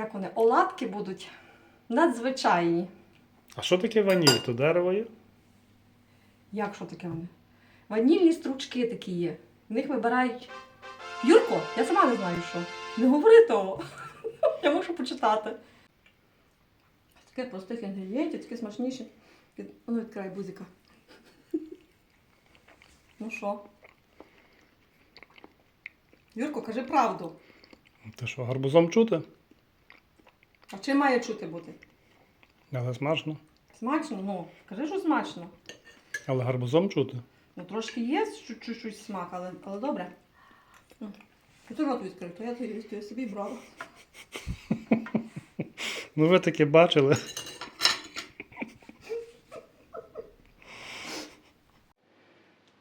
як вони, оладки будуть надзвичайні. А що таке ваніль? То дерево є? Як що таке вони? Ванільні стручки такі є. В них вибирають. Юрко, я сама не знаю що. Не говори того. Я мушу почитати. Таке простих інгредієнтів, таке смачніше. Ну, відкрай бузика. Ну що? Юрко, кажи правду. Ти що, гарбузом чути? А чим має чути бути? Але смачно. Смачно? Ну, кажи, що смачно. Але гарбузом чути. Ну, трошки є чуть- чуть-чуть смак, але, але добре. І ти рот відкрив, то я, то я, то я собі брала. Ну ви таки бачили.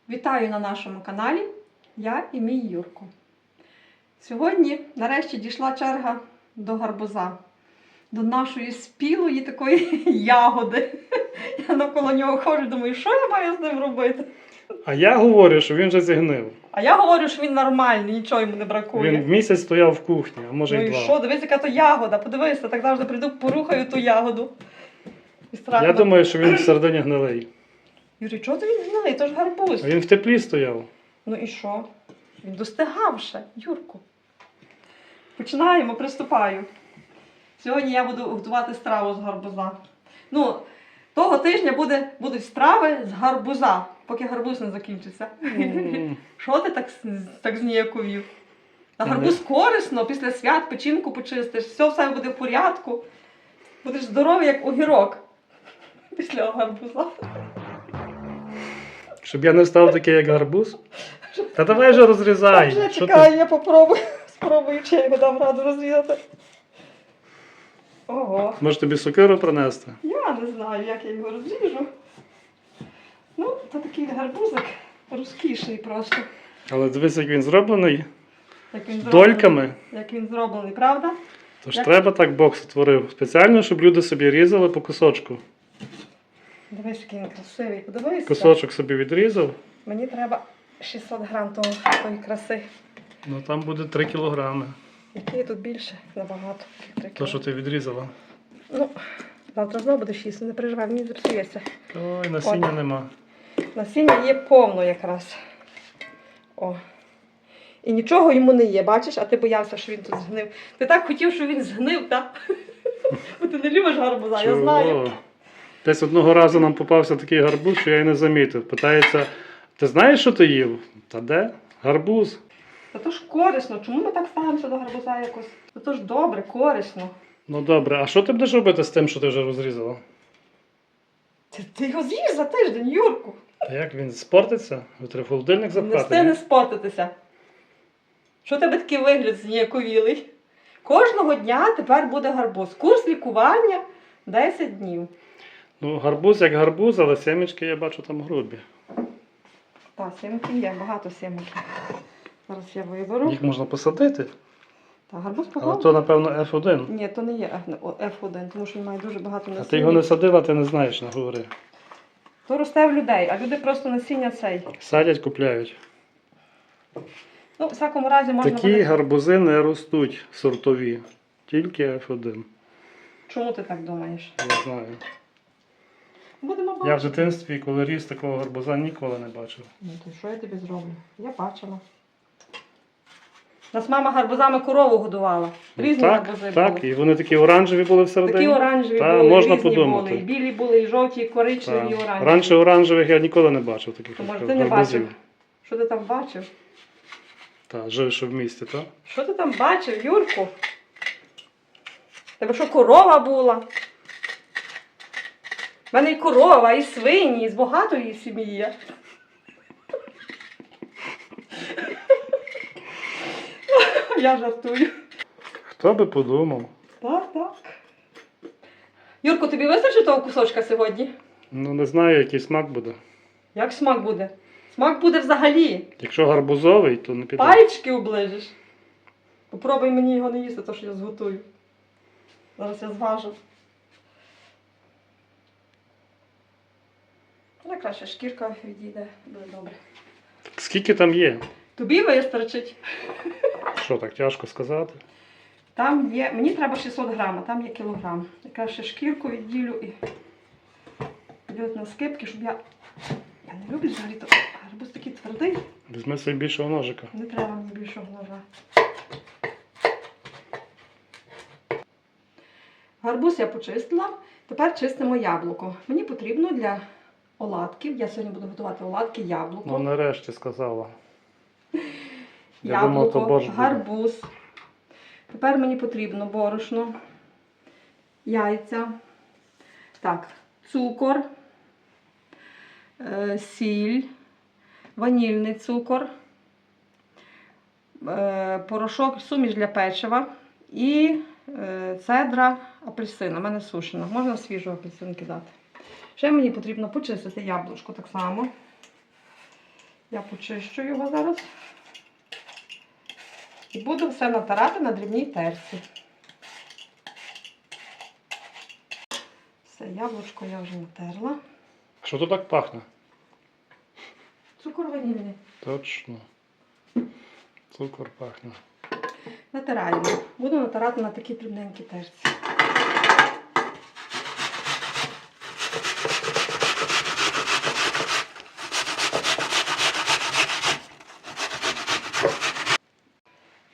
Вітаю на нашому каналі. Я і мій Юрко. Сьогодні нарешті дійшла черга до гарбуза, до нашої спілої такої ягоди. Я навколо нього ходжу, думаю, що я маю з ним робити? А я говорю, що він вже зігнив. А я говорю, що він нормальний, нічого йому не бракує. Він місяць стояв в кухні, а може ну і два. що, дивись, яка то ягода. Подивися, так завжди прийду, порухаю ту ягоду. І страшно. Я думаю, що він всередині гнилий. Юрій, чого ти він гнилий? То ж гарбуз. Він в теплі стояв. Ну і що? Він достигав ще, Юрку. Починаємо, приступаю. Сьогодні я буду готувати страву з гарбуза. Ну, того тижня буде, будуть страви з гарбуза, поки гарбуз не закінчиться. Що ти так, так зніяковів? А гарбуз корисно, після свят печінку почистиш, все, все буде в порядку. Будеш здоровий, як огірок. Після гарбуза. Щоб я не став такий, як гарбуз. Та давай же розрізай. Чекай, я попробую. Спробую, чи я його дам раду розрізати. Ого, Може тобі сокиру принести? я не знаю, як я його розріжу. Ну, це такий гарбузик розкішний просто. Але дивись, як він зроблений Як він зроблений. дольками. Як він зроблений, правда? Тож Як- треба так Бог створив. Спеціально, щоб люди собі різали по кусочку. Дивись, який він красивий. Подивися. Кусочок собі відрізав, Мені треба 600 грам того, тої краси. ну там буде 3 кілограми. Який тут більше набагато. То, що ти відрізала. Ну, завтра знову буде 6, не переживай, мені зіпсується. Ой, насіння нема. Насіння є повно якраз. О. І нічого йому не є, бачиш, а ти боявся, що він тут згнив. Ти так хотів, щоб він згнив, так? Бо ти не любиш гарбуза, я знаю. Десь одного разу нам попався такий гарбуз, що я й не замітив. Питається, ти знаєш, що ти їв? Та де? Гарбуз. Та то ж корисно, чому ми так ставимося до гарбуза якось? Та то ж добре, корисно. Ну добре, а що ти будеш робити з тим, що ти вже розрізала? Ти, ти його з'їш за тиждень, Юрку. Та як він спортиться? Треба в холодильник Не запхати? встигне спортитися. Що тебе такий вигляд зніяковілий? Кожного дня тепер буде гарбуз. Курс лікування 10 днів. Ну, гарбуз як гарбуз, але семечки я бачу там грубі. Так, сімки є, багато сімок. Зараз я виберу. Їх можна посадити. Так, гарбуз Але то, напевно, F1. Ні, то не є F- о, F1, тому що він має дуже багато А ти його не садила, ти не знаєш, не говори. То росте в людей, а люди просто насіння цей. Садять, купляють. Ну, в всякому разі можна Такі буде... гарбузи не ростуть сортові. Тільки F1. Чому ти так думаєш? Я знаю. Будемо бачити. Я в дитинстві, коли ріс такого гарбуза, ніколи не бачив. Ну, то що я тобі зроблю? Я бачила. Нас мама гарбузами корову годувала. Різні Ну, так, гарбузи так, були. і вони такі оранжеві були всередині. Такі оранжеві Та, були, можна різні подумати. були. І білі були, і жовті, і коричневі, і оранжеві. Раніше оранжевих я ніколи не бачив таких То, може, гарбузів. ти не бачив? Що ти там бачив? Так, живеш в місті, так? Що ти там бачив, Юрку? Тебе що корова була? У мене і корова, і свині, і з багатої сім'ї є. Я жартую. Хто би подумав? Так, так. Юрку, тобі вистачить того кусочка сьогодні? Ну не знаю, який смак буде. Як смак буде? Смак буде взагалі. Якщо гарбузовий, то не піде. Пальчики оближеш. Попробуй мені його не їсти, то що я зготую. Зараз я зважу. Найкраще шкірка відійде, буде добре. Скільки там є? Тобі вистачить. Що так тяжко сказати? Там є, мені треба 600 грам, а там є кілограм. Я ще шкірку відділю і йдуть на скипки, щоб я. Я не люблю взагалі то. Гарбуз такий твердий, Візьми собі більшого ножика. не треба мені більшого ножа. Гарбуз я почистила. Тепер чистимо яблуко. Мені потрібно для оладків. Я сьогодні буду готувати оладки яблуко. Ну нарешті сказала. Я яблуко, думав, то борщ буде. гарбуз. Тепер мені потрібно борошно, яйця, так, цукор, е, сіль, ванільний цукор, е, порошок, суміш для печива і е, цедра апельсина. У мене сушена. Можна свіжу апельсин кидати. Ще мені потрібно почистити яблучко так само. Я почищу його зараз. І буду все натирати на дрібній терці. Все, яблучко я вже натерла. Що то так пахне? Цукор ванільний. Точно. Цукор пахне. Натираємо. Буду натирати на такі дрібненькі терці.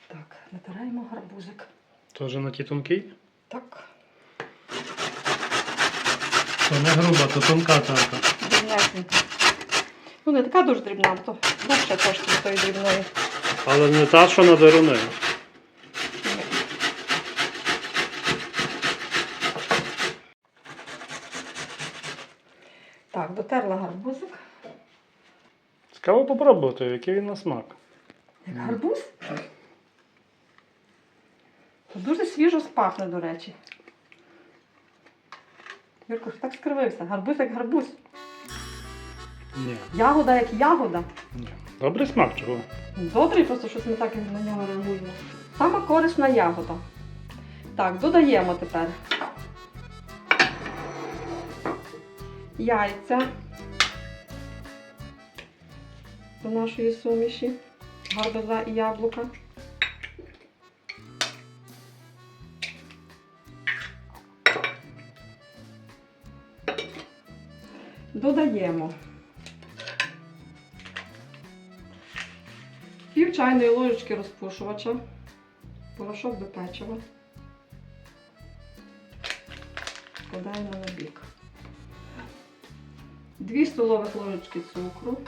Так, натираємо гарбузик. Тоже на ті тонкий? Так, То не груба, то тонка тарка. дрібнесенько. Ну, не така дуже дрібна, то довше трошки з тої дрібної. Але не та, що на деруни. Так, дотерла гарбузик. Цікаво попробувати, який він на смак. Як гарбуз? То свіжо до речі. Юрко, що так скривився? Гарбуз як гарбуз. Ні. Ягода як ягода. Ні. Добрий смак, чого? Добрий, просто щось ми так на нього реагуємо. Сама корисна ягода. Так, додаємо тепер яйця до нашої суміші, гарбуза і яблука. Додаємо пів чайної ложечки розпушувача, порошок до печива. Складаємо на бік. Дві столових ложечки цукру.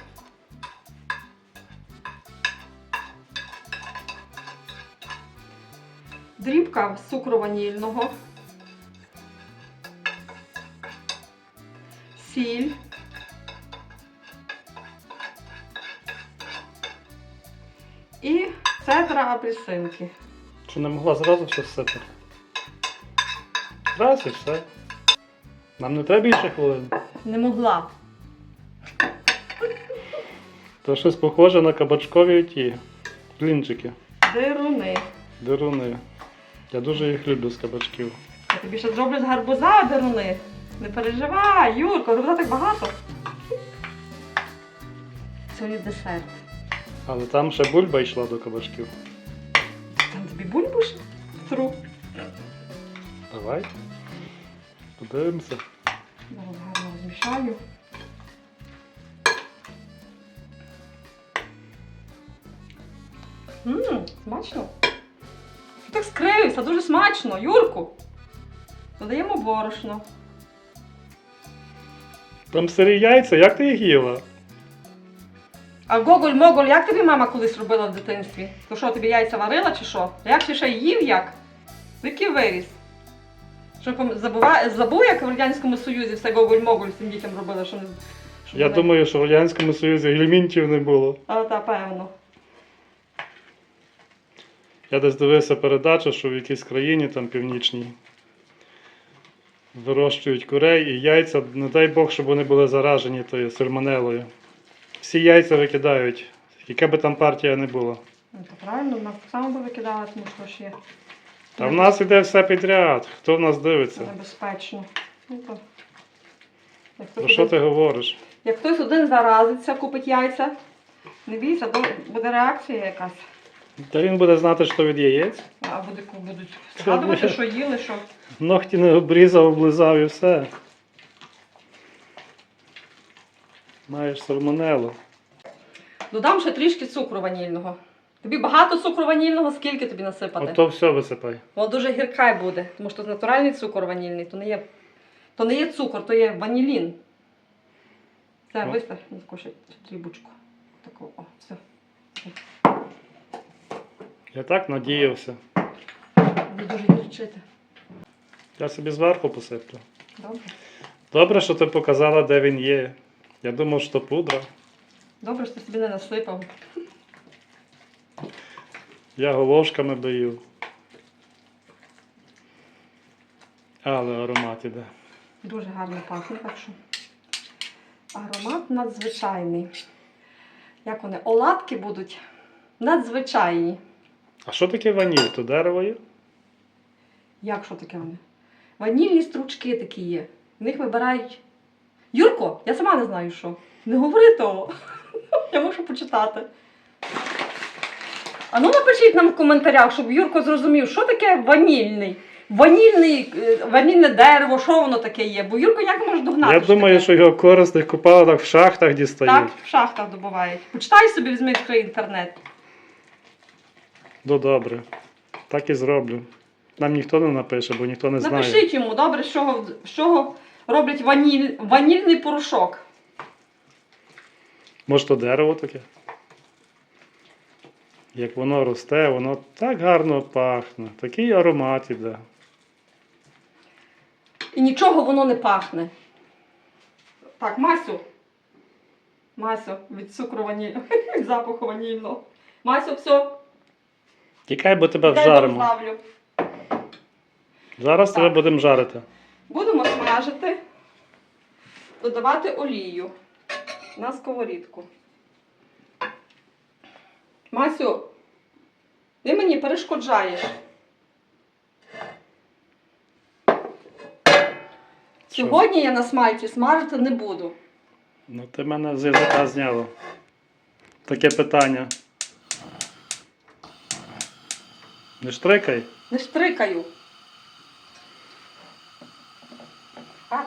Дрібка цукру ванільного. Сіль. І цедра апельсинки. Чи не могла зразу все всипати? Раз і все. Нам не треба більше хвилин. Не могла. То щось похоже на кабачкові ті блінчики. Дируни. Деруни. Я дуже їх люблю з кабачків. Я тобі ще зроблю з гарбуза дируни. Не переживай, Юрко, гарбуза так багато. Сьогодні десерт. Але там ще бульба йшла до кабачків. Там тобі бульбу ж тру. Давай. Подивимося. Зараз гарно розмішаю. Ммм, смачно. Ти так скривився, дуже смачно, Юрку. Додаємо борошно. Там сирі яйця, як ти їх їла? А гоголь-моголь, як тобі мама колись робила в дитинстві? То що, тобі яйця варила чи що? Як ти ще їв як? Який виріс? Що забува... забув, як в Радянському Союзі все гоголь-моголь всім дітям робили, що не. щоб Я вони- думаю, що в Радянському Союзі елементів не було. А, та певно. Я десь дивився передачу, що в якійсь країні там північній вирощують курей і яйця, не дай Бог, щоб вони були заражені тою сальмонелою. Всі яйця викидають, яка би там партія не була. Ну, то правильно, в нас так само би викидали, тому що ж є Та в нас іде все підряд. Хто в нас дивиться? небезпечно. Ну, то... Як, Про хтось що один- ти говориш? Як хтось один заразиться, купить яйця, не бійся, бо буде реакція якась. Та він буде знати, що від яєць. А буде, будуть згадувати, що їли, що. Ногті не обрізав, облизав і все. Маєш сальмонелу. Додам ще трішки цукру ванільного. Тобі багато цукру ванільного, скільки тобі насипати? Ото все висипай. Воно дуже гірка буде, тому що натуральний цукор ванільний, то не є, то не є цукор, то є ванілін. Все, Ну. вистав, не скушай трібочку. Таку, о, все. Я так надіявся. Гірчити. Я собі зверху посиплю. Добре. Добре, що ти показала, де він є. Я думав, що пудра. Добре, що ти собі не насипав. Я головушками бою. Але аромат іде. Дуже гарно пахне, так що. Аромат надзвичайний. Як вони? Оладки будуть надзвичайні. А що таке ваніль? То дерево є? Як що таке вони? Ванільні стручки такі є. В них вибирають. Юрко, я сама не знаю що. Не говори того. Я мушу почитати. А ну напишіть нам в коментарях, щоб Юрко зрозумів, що таке ванільний. Ванільний, е, ванільне дерево, що воно таке є? Бо Юрко як може догнати? Я думаю, таке? що його корисних купалах в шахтах дістають. так в шахтах добувають. Почитай собі, візьми інтернет. Ну добре. Так і зроблю. Нам ніхто не напише, бо ніхто не знає. Напишіть йому, добре, з чого, з чого роблять ваніль, ванільний порошок. Може, то дерево таке? Як воно росте, воно так гарно пахне. Такий аромат іде. І нічого воно не пахне. Так, Масю. Масю, від цукру ваніль... від запаху ванільного. Масю, все. Тікай, бо тебе вжаримо. Зараз тебе будемо жарити. Будемо смажити, додавати олію на сковорідку. Масю, ти мені перешкоджаєш. Сьогодні я на смальті смажити не буду. Ну, ти мене з язика зняло. Таке питання. Не штрикай. Не штрикаю.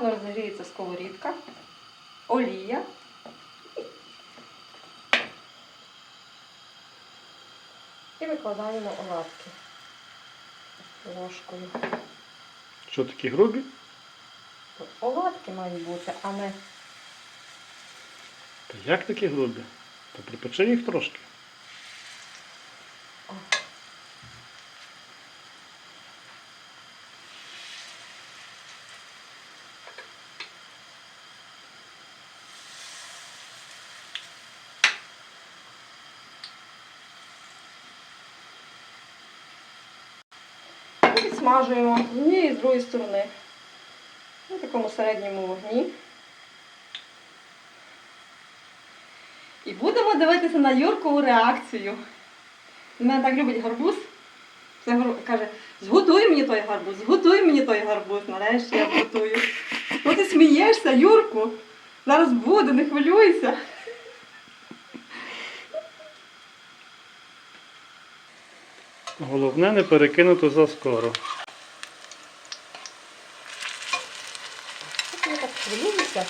Гарно розігріється сковорідка, олія. І викладаємо оладки ложкою. Що такі грубі? Оладки мають бути, а не Та як такі грубі? Та припечи їх трошки. О. І Підсмажуємо з однієї і з другої сторони. На такому середньому вогні. І будемо дивитися на Юркову реакцію. Він мене так любить гарбуз. Це каже, зготуй мені той гарбуз, зготуй мені той гарбуз. Нарешті я зготую. Ну ти смієшся, Юрку. Зараз буде, не хвилюйся. Головне не перекинути заскоро. Я так хвилююся.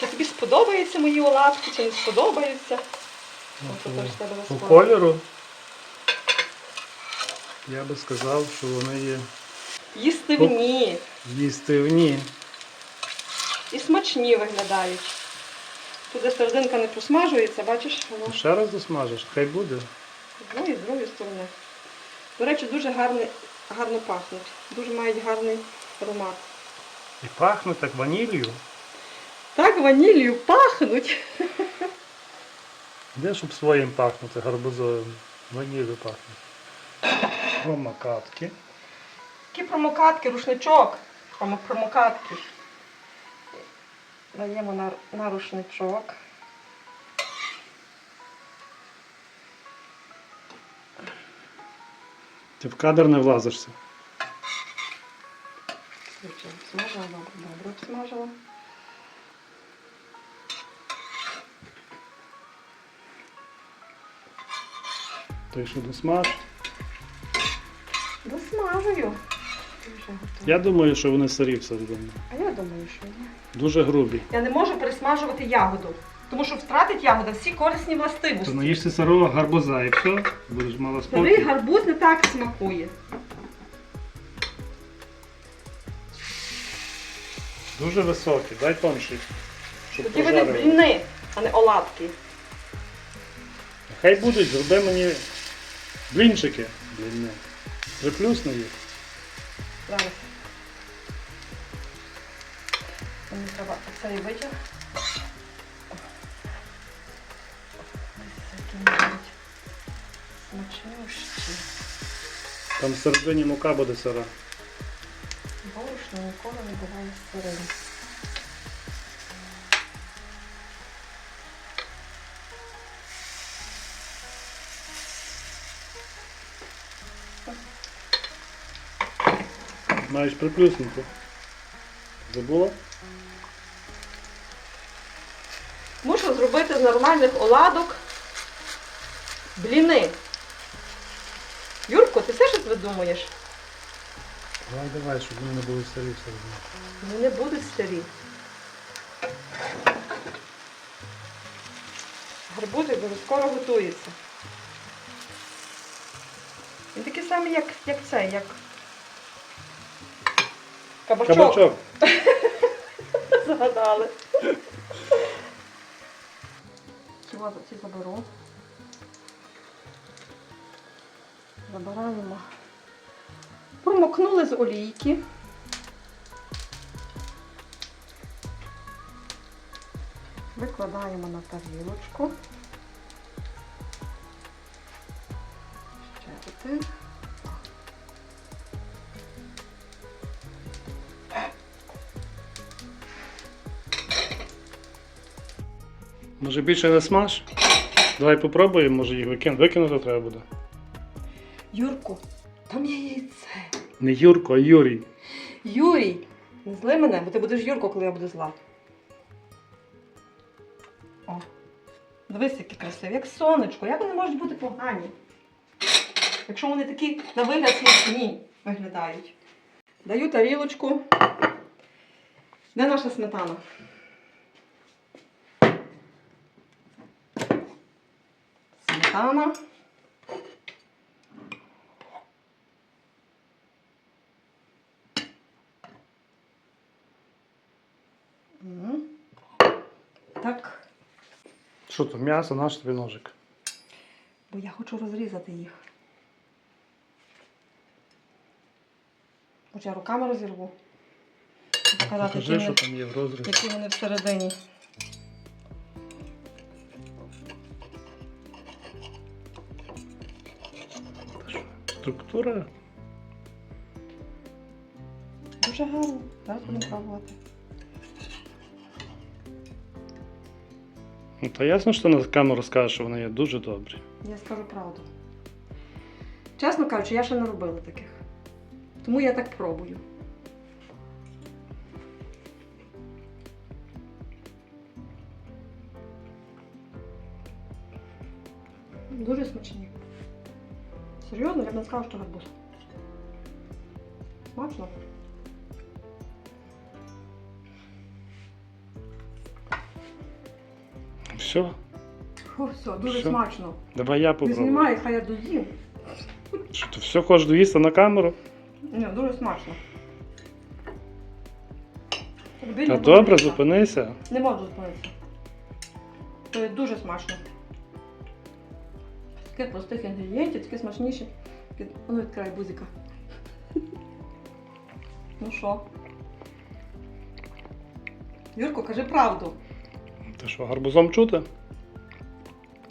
Чи тобі сподобаються мої оладки, чи не сподобаються? Тебе По заскоро. кольору я би сказав, що вони є Їстивні їстивні. і смачні виглядають. Тут де серединка не просмажується, бачиш, воно Ще раз досмажеш, хай буде. з одної і з другої сторони. До речі, дуже гарний, гарно пахнуть. Дуже мають гарний аромат. І пахне так ванілью. Так ваніллю пахнуть. Де щоб своїм пахнути гарбузовим? Ванілью пахне. Промокатки. Такі промокатки, рушничок. Промокатки. Даємо на, на рушничок. Ти в кадр не влазишся. Звичайно, Смажила, добре, обсмажила. Ти що досмаж? Досмажую. Я думаю, що вони сирі всередині. А я думаю, що ні. Дуже грубі. Я не можу пересмажувати ягоду, тому що втратить ягода всі корисні То властивості. наїшся сирого гарбуза і все, будеш мала Старий гарбуз не так смакує. Дуже високий, дай тонший. Щоб Тоді вони пожарили. бліни, а не оладки. Хай будуть, зроби мені блінчики. Блінне. Приплюсни їх. Зараз. Мені треба цей витяг. Смачнющі. Там всередині мука буде сира. Борошно ніколи не буває сирим. Маєш приплюснути. Забула? Мушу зробити з нормальних оладок бліни. Юрко, ти все щось видумуєш? Давай, давай, щоб вони не були сирі всередині. Вони не будуть старі. Гарбузик дуже скоро готується. Він такий самий, як, як цей, як кабачок. Кабачок. Вазу ці заберу. Забираємо. Промокнули з олійки. Викладаємо на тарілочку. Ще один. Може більше не смаж? Давай попробуємо, може їх викин... викинути треба буде. Юрку, там є яйце. Не Юрко, а Юрій. Юрій, не зли мене, бо ти будеш Юрко, коли я буду зла. О, дивись, які красиві, як сонечко. Як вони можуть бути погані? Якщо вони такі на вигляд смачні виглядають. Даю тарілочку. Де наша сметана? Сметана. Мгм. Так, Що то, м'ясо, наш тобі ножик. бо я хочу розрізати їх. Хоч я руками розірву. Показати, які що вони, там є в розрізі. які вони всередині. Структура. Дуже гарно. Зараз будемо пробувати. Ну, та ясно, що на камеру скажеш, що вони є дуже добрі. Я скажу правду. Чесно кажучи, я ще не робила таких. Тому я так пробую. Дуже смачні. Серйозно, я б не сказала, що гарбуз. Смачно. Все, Фу, все, дуже Що? смачно. давай я Не попробую. знімай, хай я доїм. Що ти все хочеш доїсти на камеру? Ні, дуже смачно. Обідно Та добре, їсти. зупинися. Не можу зупинитися. Це дуже смачно. З таких простих інгредієнтів, такі смачніші. Такі- А Ну, відкривай бузика. Ну що? Юрко, кажи правду. Ти що, гарбузом чути?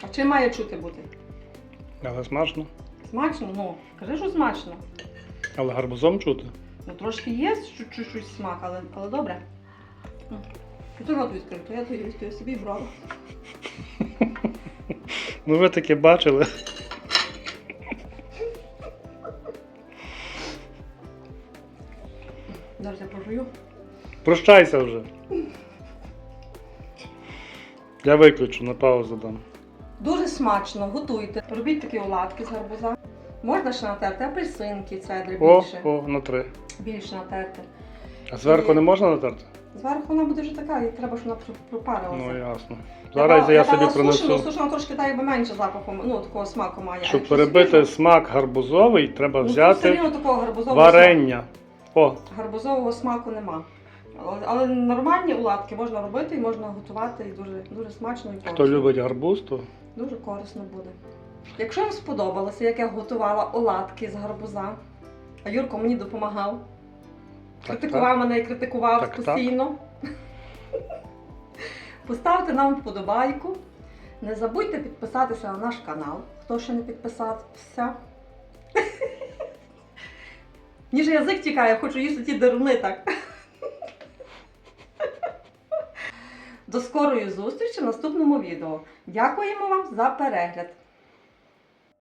А чим має чути бути? Але смачно. Смачно? Ну, кажи, що смачно. Але гарбузом чути. Ну, трошки є чуть- чуть-чуть смак, але, але добре. Ну, І ти рот відкрив, то я то їсть, то я собі брала. Ну ви таке бачили. Зараз я пожую. Прощайся вже. Я виключу, на паузу дам. Дуже смачно, готуйте. Робіть такі оладки з гарбуза. Можна ще натерти апельсинки, цедри О, більше. о, на три. Більше натерти. А зверху І- не можна натерти? Зверху вона буде вже така, і треба, щоб вона про- пропарилася. Ну ясно. Зараз я, собі принесу. сушену трошки так якби менше запаху, ну такого смаку має. Щоб перебити смак гарбузовий, треба ну, взяти варення. О, гарбузового смаку нема. Але, але нормальні оладки можна робити і можна готувати, і дуже, дуже смачно і корисно. хто любить гарбуз, то Дуже корисно буде. Якщо вам сподобалося, як я готувала оладки з гарбуза, а Юрко мені допомагав, Так, критикував мене і критикував Так, так. постійно. Поставте нам вподобайку. Не забудьте підписатися на наш канал, хто ще не підписався. Мені ж язик тікає, хочу їсти ті деруни так. До скорої зустрічі в наступному відео. Дякуємо вам за перегляд.